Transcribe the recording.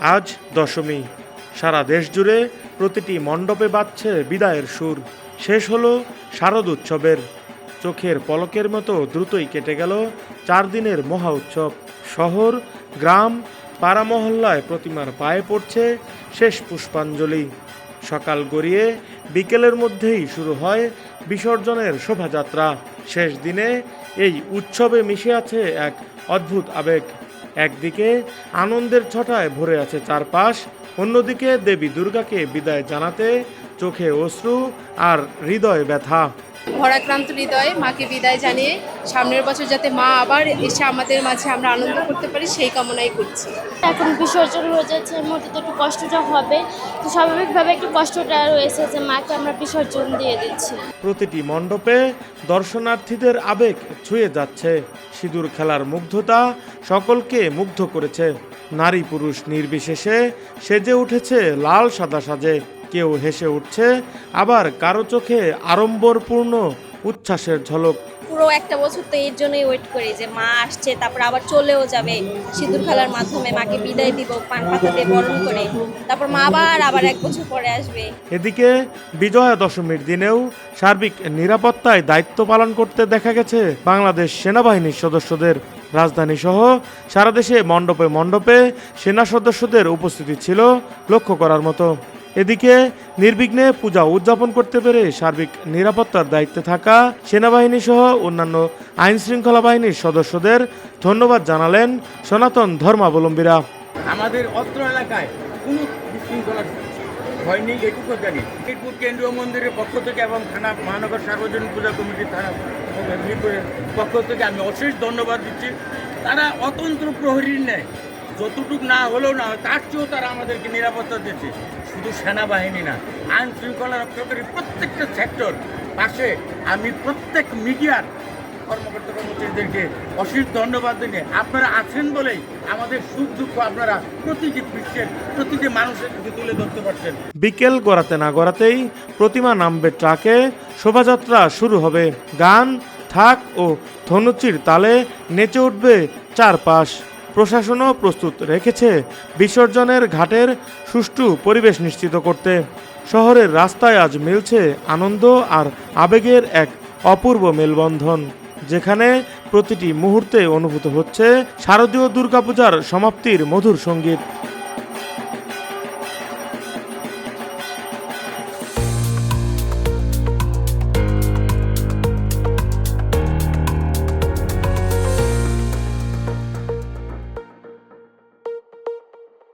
আজ দশমী। সারা দেশ জুড়ে প্রতিটি মণ্ডপে বাজছে বিদায়ের সুর। শেষ হলো শারদ উৎসবের। চোখের পলকের মতো দ্রুতই কেটে গেল চার দিনের মহা উৎসব। শহর, গ্রাম পাড়া মহল্লায় প্রতিমার পায়ে পড়ছে শেষ পুষ্পাঞ্জলি। সকাল গড়িয়ে বিকেলের মধ্যেই শুরু হয় বিসর্জনের শোভাযাত্রা। শেষ দিনে এই উৎসবে মিশে আছে এক অদ্ভুত আবেগ। একদিকে আনন্দের ছটায় ভরে আছে চারপাশ অন্যদিকে দেবী দুর্গাকে বিদায় জানাতে চোখে অশ্রু আর হৃদয় ব্যথা। ভরাক্রান্ত হৃদয়ে মাকে বিদায় জানিয়ে সামনের বছর যাতে মা আবার এসে আমাদের মাঝে আমরা আনন্দ করতে পারি সেই কামনাই করছি। এখন বিসর্জন হয়ে যাচ্ছে এর মধ্যে তো একটু কষ্টটা হবে। তো স্বাভাবিকভাবে একটু কষ্টটা রয়েছে যে মাকে আমরা বিসর্জন দিয়ে দিচ্ছি। প্রতিটি মণ্ডপে দর্শনার্থীদের আবেগ ছুঁয়ে যাচ্ছে। সিঁদুর খেলার মুগ্ধতা সকলকে মুগ্ধ করেছে। নারী পুরুষ নির্বিশেষে সেজে উঠেছে লাল সাদা সাজে। কেউ হেসে উঠছে, আবার কারও চোখে আড়ম্বরপূর্ণ উচ্ছ্বাসের ঝলক। পুরো একটা বছর তো এর জন্যই ওয়েট করি যে মা আসছে তারপর আবার চলেও যাবে। সিঁদুর খেলার মাধ্যমে মাকে বিদায় দিব পান পাতা দিয়ে বরণ করে। তারপর মা আবার আবার এক বছর পরে আসবে। এদিকে বিজয়া দশমীর দিনেও সার্বিক নিরাপত্তায় দায়িত্ব পালন করতে দেখা গেছে বাংলাদেশ সেনাবাহিনীর সদস্যদের। রাজধানী সহ সারা দেশে মণ্ডপে মণ্ডপে সেনা সদস্যদের উপস্থিতি ছিল লক্ষ্য করার মতো। এদিকে নির্বিঘ্নে পূজা উদযাপন করতে পেরে সার্বিক নিরাপত্তার দায়িত্বে থাকা সেনাবাহিনী সহ অন্যান্য আইন শৃঙ্খলা বাহিনীর সদস্যদের ধন্যবাদ জানালেন সনাতন ধর্মাবলম্বীরা। আমাদের অত্র এলাকায় কোনো বিশৃঙ্খলা ভয় নেই, এটুকু জানি। মিরপুর কেন্দ্রীয় মন্দিরের পক্ষ থেকে এবং থানা মহানগর সার্বজনীন পূজা কমিটির থানা পক্ষ থেকে আমি অশেষ ধন্যবাদ দিচ্ছি। তারা অতন্ত্র প্রহরীর নেয় যতটুক না হলেও না তার চেয়েও তারা আমাদেরকে নিরাপত্তা দিচ্ছে শুধু সেনাবাহিনী না, আইন শৃঙ্খলা রক্ষাকারী প্রত্যেকটা সেক্টর পাশে আমি প্রত্যেক মিডিয়ার কর্মকর্তা কর্মচারীদেরকে অশেষ ধন্যবাদ দিনে আপনারা আছেন বলেই আমাদের সুখ দুঃখ আপনারা প্রতিটি বিশ্বের প্রতিটি মানুষের কাছে তুলে ধরতে পারছেন। বিকেল গড়াতে না গড়াতেই প্রতিমা নামবে ট্রাকে, শোভাযাত্রা শুরু হবে গান থাক ও ধনুচির তালে নেচে উঠবে চারপাশ। প্রশাসনও প্রস্তুত রেখেছে বিসর্জনের ঘাটের সুষ্ঠু পরিবেশ নিশ্চিত করতে। শহরের রাস্তায় আজ মিলছে আনন্দ আর আবেগের এক অপূর্ব মেলবন্ধন, যেখানে প্রতিটি মুহূর্তে অনুভূত হচ্ছে শারদীয় দুর্গাপূজার সমাপ্তির মধুর সংগীত।